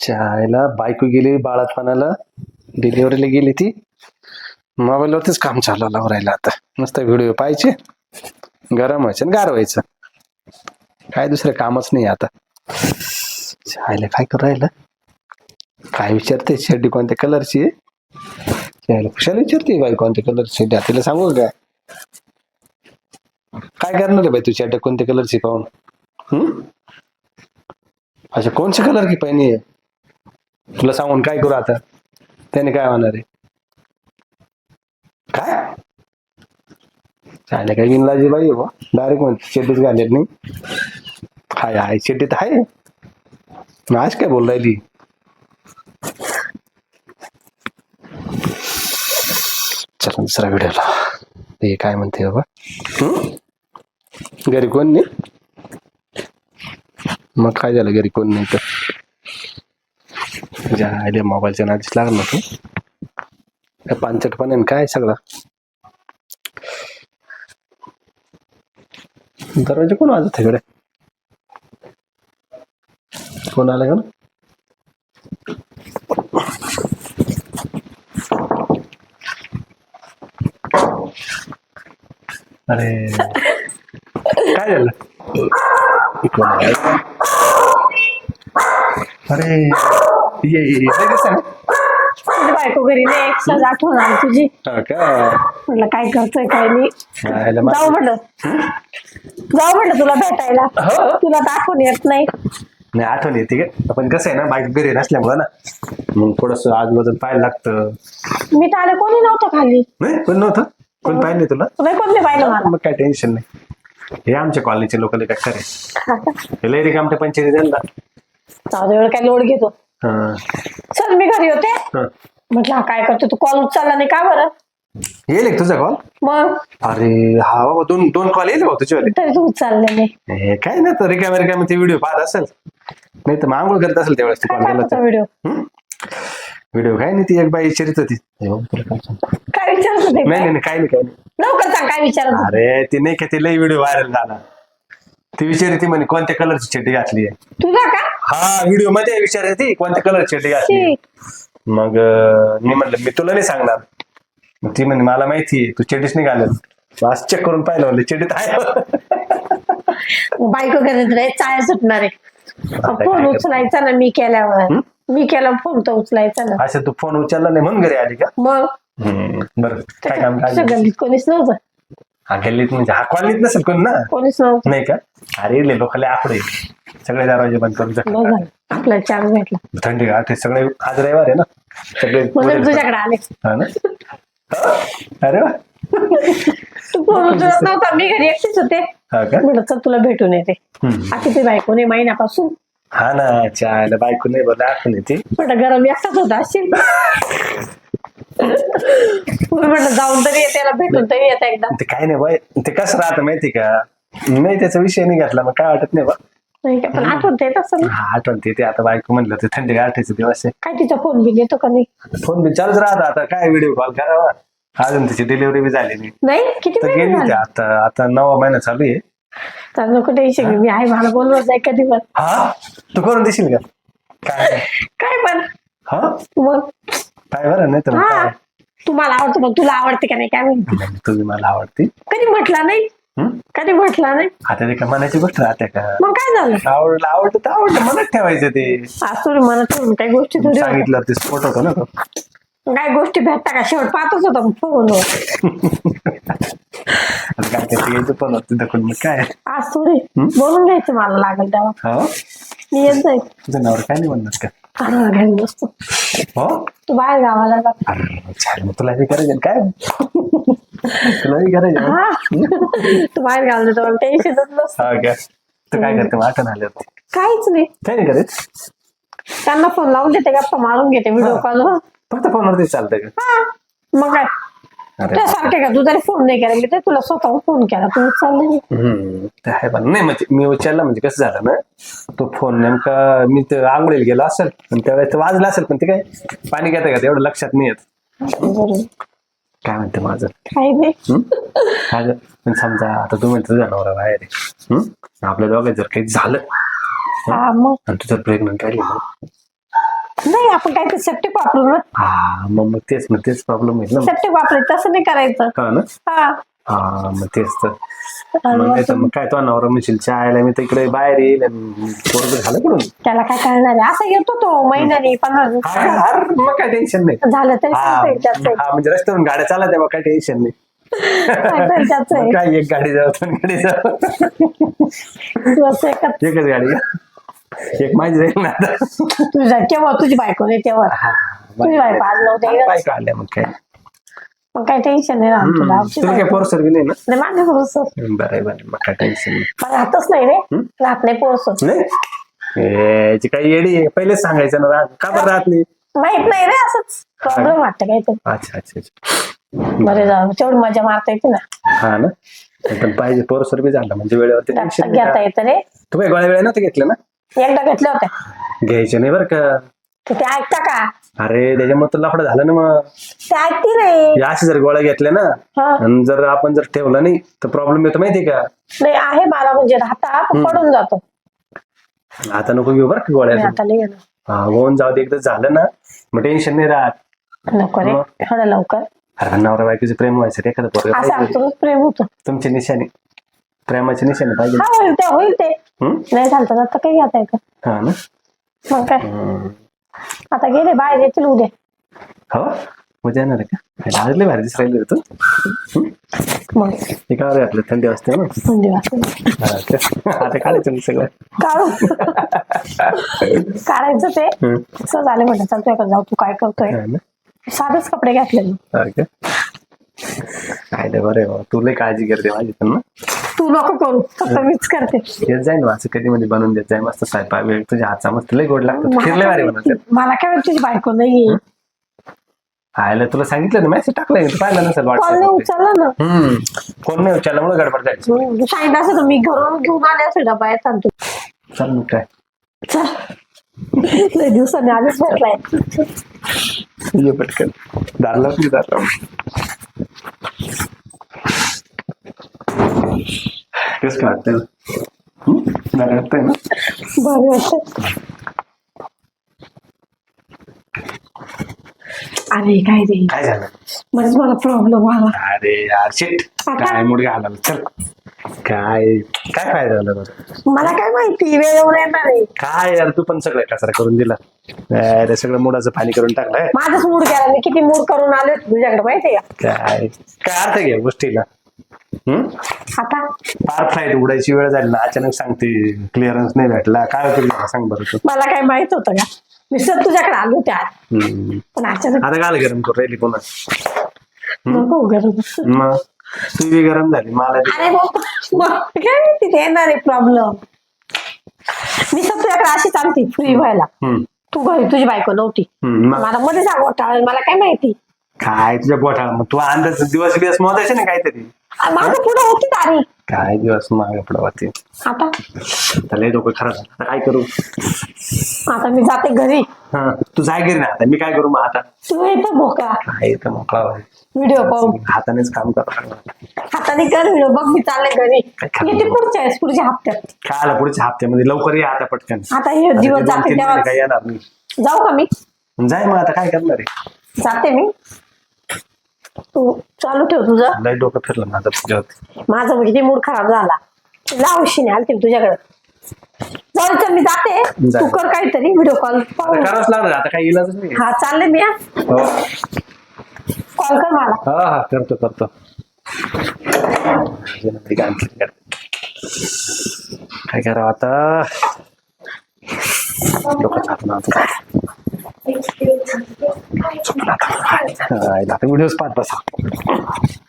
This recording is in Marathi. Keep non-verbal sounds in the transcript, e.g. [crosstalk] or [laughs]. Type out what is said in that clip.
चायला बायको गेली बाळातपणाला. डिलिव्हरीला गेली ती. मोबाईलवरतीच काम चालवलं राहिलं आता. नुसतं व्हिडिओ पाहायचे. गरम व्हायचं आणि गार व्हायचं. काय दुसरं कामच नाही आता. चायला काय करू राहिलं? काय विचारते? शेड्डी कोणत्या कलरची आहे? चायला कशाला विचारते बाई कोणत्या कलरची शेड्डी तिला सांगू का? काय करणार आहे बाई तू चड्ड्या कोणत्या कलरची पाहून? हम्म अच्छा कोणचे कलर की पहिनी आहे? तुला सांगून काय करू आता? त्याने काय होणार आहे? काय? चायला काय बिनलाजी बाई हो डायरेक्ट म्हणते शेतीच घालेत नाही. हाय हाय शेतीत हाय आज काय बोल राहिली? चला दुसरा व्हिडिओला ते काय म्हणते बाबा? घरी कोण नाही? मग काय झालं घरी कोण नाही तर? ज्या आयडिया मोबाईलच्या नादीच लागला तू काय पानचटपणे आणि काय सगळं? दरवाजे कोण वाजत इकडे? कोण आलं का ना? अरे. काय झालं? अरे. ये ये ये. काय दिसतंय? तुझी बायको घरी नाही एक सहज आठवण आली तुझी. हा का? म्हटलं काय करतोय काय नाही. जाऊ म्हटलं जाऊ म्हटलं तुला भेटायला. हो. तुला दाखवून येत नाही. नाही आठवण येते का पण कसं आहे ना बाईक घरी नसल्यामुळं ना मग थोडस आजूबाजूला पाहायला लागतं. मी तर आले कोणी नव्हतं खाली. नाही कोण नव्हतं? कोण पाहिलं तुला? नाही कोण नाही पाहिलं मला. मग काय टेन्शन नाही. हे आमच्या कॉलनीचे लोक काय करे हे लय रिक आमच्या पंचायती द्यायला जाऊ दे, एवढं काय लोड घेतो. चल मी घरी होते. म्हटलं हा काय करतो तू? कॉल उचलला नाही का बरं? येईल एक तुझा कॉल मग? अरे हा बाबा दोन दोन कॉल येईल भाऊ तुझ्यावाले. तरी तू उचलले नाही. हे काय नाही तर रिकाम्या रिकाम्या ते व्हिडिओ पाहत असेल. नाही तर मग आंघोळ करत असेल त्यावेळेस काय कॉल केला पाहतो व्हिडिओ व्हिडिओ काय नाही ती एक बाई विचारित होती. हे तुला काय. काय विचारत होते नाही काय? नाही नाही, काही नाही काही नाही. लवकर सांग काय विचारत होते? अरे ती नाही का ती लई व्हिडिओ व्हायरल झाला. ती विचारते ती म्हणे कोणत्या कलरची चड्डी घातली आहे? तुला का? हा व्हिडिओमध्ये विचारते ती. कोणत्या कलरची चड्डी घातली. शी, मग अं, मी म्हणलं मी तुला नाही सांगणार. मग ती म्हणे मला माहिती आहे तू चड्डीच नाही घालत. आज चेक करून पाहिलं म्हणलं चड्डीत आहे. बायको घरी नाही चाय सुटणार आहे. आता काय फोन? उचलायचा ना मी केल्यावर. मी केला फोन तर उचलायचा ना. असं तू फोन उचलला नाही म्हणून घरी आली का? मग? हम्म, बरं. काय काम काय गल्लीत कोणीच नव्हतं. हा गल्लीत म्हणजे हा कॉलनीत नसेल कोण ना? कोणीच नव्हतं. नाही का? अरे ले लोक आकडे सगळे दरवाजे बंद करून बरं चान्स भेटला. थंडी गाठ हे सगळे आज रविवार आहे ना? सगळे म्हणून तुझ्याकडे आले. हा ना? हा? अरे वा. उचलत नव्हता. मी घरी एकटीच होते. हा का? म्हटलं चल तुला भेटून येते. हम्म. आता ते बायको नाही महिन्यापासून. हा ना चायला बायको नाही बोला आठवण येते. म्हटलं गरम एकटाच होता असेल म्हणून म्हटलं जाऊन तरी येते भेटून तरी येते एकदा. ते काय नाही बाय ते कसं राहतं माहिती का? नाही त्याचा विषय नाही घातला मग काय वाटत नाही बा? नाही का? पण आठवण येत असेल ना. हा आठवण ते आता बायको म्हणलं ते थंडी गाठायचे दिवस आहे? काय तिचा फोन बिल येतो का नाही? फोन बी चालूच राहत. आता काय व्हिडिओ कॉल करावा? अजून त्याची डिलिव्हरी बी झाली नाही. नाही? किती तर गेली ते. आता आता नवा महिना चालू आहे. तर नको टेन्शन घेऊ. मी आहे मला बोलवत जाय कधी पण. हा? तू करून देशील का? काय? काय पण. हा? मग? काय बरं नाही तर मग हा. काय? तुम्हाला आवडतं पण तुला आवडते का नाही? काय माहिती नाही, तुम्ही मला आवडते. कधी म्हटला नाही? हम्म? कधी म्हटला नाही? आता ते का मनाची गोष्ट राहते का? मग काय झालं? आवडलं आवडलं तर आवडलं मनात ठेवायचं ते. थोडी मनात ठेवून काही गोष्टी थोडी होत्या. सांगितलं ते स्फोट होतो ना तो. काय गोष्टी भेटता का? शेवट पाहतच होता फोनवर [laughs] आता काय करते यायचं पण होतं दाखवून मग काय? थोडी बोलून घ्यायचं मला लागेल तेव्हा. हो? मी येत जाईल. तुझं नावर काय नाही म्हणणार का? हो तू बाहेर गावाला जा. अरे मग तुला बी करायचं काय? [laughs] तुला बी करायचं. हा. तू बाहेर गावाला जातो मला टेन्शनच नसतं हा का? तू काय करते? मग आठवण आले होते काहीच नाही. काय नाही करत? त्यांना फोन लावून देते गप्पा मारून घेते व्हिडिओ कॉल फक्त फोनवरती चालतंय का? हा. मग काय? अरे तुझ्यासारखे का? तू जरी फोन नाही केला मी तर तुला स्वतः फोन केला. तू चालले नाही. हम्म, ते आहे पण. नाही म्हणजे मी विचारला म्हणजे कसं झालं ना तो फोन नेमका मी तर आंघोळीला गेलो असेल पण त्यावेळेस ते वाजला असेल पण ते काय? पाणी घेतं का ते एवढं लक्षात नाही येत. बरोबर. काय म्हणते माझं? नाही? काय? पण समजा आता तू म्हणतो तुझा नवरा बाहेर आहे. हम्म? आपल्या दोघात जर काही झालं हा? मग? आणि तू जर प्रेग्नंट राहिली नाही आपण काहीतरी सेप्टिक वापरू ना हा मग मग तेच ना तेच प्रॉब्लेम आहे ना. सेप्टिक वापरे तसं नाही करायचं. हा ना? हा. हा मग तेच तर मग नाही तर मग मग काय तो नवरा म्हणशील चायला मी तर इकडे बाहेर येईल आणि पोरगं झालं कडून त्याला काय कळणार आहे असं येतो तो महिन्याने पंधरा दिवस मग काय टेन्शन नाही झालं तरी हा सांगता त्याचं हा, म्हणजे रस्त्यावरून गाड्या चालत आहे मग काय टेन्शन नाही त्याचं मग काय एक गाडी जाऊ दोन गाडी जाऊ एकच एकच गाडी का? एक माझी जाईल ना आता तुझा केव्हा तुझी बायको नाही तेव्हा हा, तुझी बायको आज नव्हते बायको आल्या मग काय मग काय टेन्शन नाही राहत तुला. हम्म. आमची तुला काय बायको. पोरसर बी नाही ना? नाही माझ्या पोरसो बरं आहे, बरं आहे. मग काय टेन्शन नाही. पण राहतच नाही रे. राहत नाही पोरसो नाही? याची काही येडी आहे. पहिलेच सांगायचं ना राहत. का बरं राहत नाही? माहीत नाही रे असंच. प्रॉब्लेम वाटतं काहीतरी अच्छा अच्छा अच्छा. बरे जाऊ तेवढी मजा मारता येते ना. हा ना? पण पाहिजे. पोरसर बी झालं. म्हणजे वेळेवरती टेन्शन घेता येतं रे. तू काय गोळ्या वेळा नव्हते घेतले ना? एकदा घेतल्या होत्या. घ्यायचे नाही बरं का. तर ते ऐकता का? अरे त्याच्यामुळे तर लफडं झालं ना मग. ते नाही. अशी जर गोळ्या घेतल्या ना हा. आणि जर आपण जर ठेवलं नाही तर प्रॉब्लेम येतो माहिती का? नाही आहे मला म्हणजे राहता पण पडून जातो. आता नको घेऊ बरं का मी गोळ्या आता नाही घेणार. हा होऊन जाऊ दे एकदा झालं ना मग टेन्शन नाही राहत. नको रे. लवकर. अरे नवरा बायकोचे प्रेम व्हायचं एखादं पोरगं असं पाहिजे. आमचं प्रेम होतं. तुमची निशाणी प्रेमाची निशाणी पाहिजे. हा होईल ते होईल ते. हम्म? नाही झालं तर आता काही घेता येतं. हा ना. मग काय? हम्म. आता गेले बाहेर येतील उद्या. हो? उद्या येणार आहे का? आज लय भारी दिस राहिले तू. मग. एकावर आपलं थंडी वाजते ना. म्हणजे. हा का? आता काढायचं ना सगळं. काढू. काढायचं ते. हम्म. असं झालं म्हटलं चालतोय का जाऊ. तू काय करतोय? हा ना. साधेच कपडे घातले मी हा का? काय नाही बरं आहे बाबा. तू लय काळजी करते माझी पण ना. तू नको करू. फक्त मीच करते. येत जाईल ना असं कधी मध्ये बनवून देत जाईल मस्त स्वयंपाक वेळ. तुझ्या हातचा मस्त लय गोड लागतो. फिरले भारी मला काय माहिती तुझी बायको नाही आयला तुला सांगितलं ना मेसेज टाकलाय तू पाहिलं नसेल कॉल नाही व्हॉट्सअप उचलला ना. हम्म. कोण नाही उचलल्यामुळे गडबड जायची हम्म, सांगितलं असं घरून घेऊन आले असेल डबा येतात तू चल मग काय. चल. लय दिवसांनी आधीच भेटलाय. ये पटकन. दारला दारला. कसं काय वाटतंय वाटतंय ना? वाटत अरे काय रे? काय झालं? मला प्रॉब्लेम आला. अरे यार शिट काय मुडगा आला चल. काय काय फायदा झाला बरं? मला काय माहिती वेळेवर येणार आहे. काय यार तू पण सगळं कचरा करून दिला. अरे सगळं मुडाचं पाणी करून टाकलंय. माझाच मूड गेला मी किती मूड करून आले तुझ्याकडे माहितीये काय? काय अर्थ घे गोष्टीला? हम्म? आता? फार फ्लाईट उडायची वेळ झाली ना अचानक सांगते क्लिअरन्स नाही भेटला. काय होतं सांग बरं तू. मला काय माहीत होतं का? मी सर तुझ्याकडे आलो हम्म. पण अचानक आता काय गरम करू राहिली पुन्हा. नको गरज मग? तू बी गरम झाली मला बी. अरे बाबा मग काय माहिती ते येणार आहे प्रॉब्लेम मी सर तुझ्याकडे अशी चालते फ्री व्हायला. हम्म. तू घरी तुझी बायको नव्हती. हम्म. मग? मला मध्ये सांग घोटाळा मला काय माहिती? काय तुझ्या बोटा मग तू अंदाज दिवस दिवस मोजायचे ना काहीतरी. आ, माझं पुढे होती तारीख. काय दिवस मागे पुढं होते? आता? त्याला डोकं खराब झालं. आता काय करू? आता मी जाते घरी. हा? तू जाय घरी ना आता. मी काय करू मग आता? तू येतो भोका. काय तर मोकळा. व्हिडिओ पाहून हातानेच काम करावं लागलं. हाताने कर व्हिडिओ बघ मी चालले घरी. काय खरं येते पुढच्या वेळेस पुढच्या हप्त्यात. काय आलं पुढच्या हप्त्यामध्ये? लवकर ये आता पटकन. आता हे आता दिवस दोन जाते तीन तेव्हा महिने काही येणार नाही. जाऊ का मी? जाय मग आता. काय करणार आहे? जाते मी. तू चालू ठेव तुझं. लय डोकं फिरलं माझं तुझ्यावरती. माझा किती मूड खराब झाला. लावशीने आलते मी तुझ्याकडे. जाऊ दे, चल मी जाते. जा. तू कर काहीतरी व्हिडिओ कॉल आता करावंच लागणार आता काही इलाजच नाही. हा चालले मी हो. कॉल कर मला. हा हा करतो करतो. काय करावं आता? डोकं व्हिडिओज पाहत बसा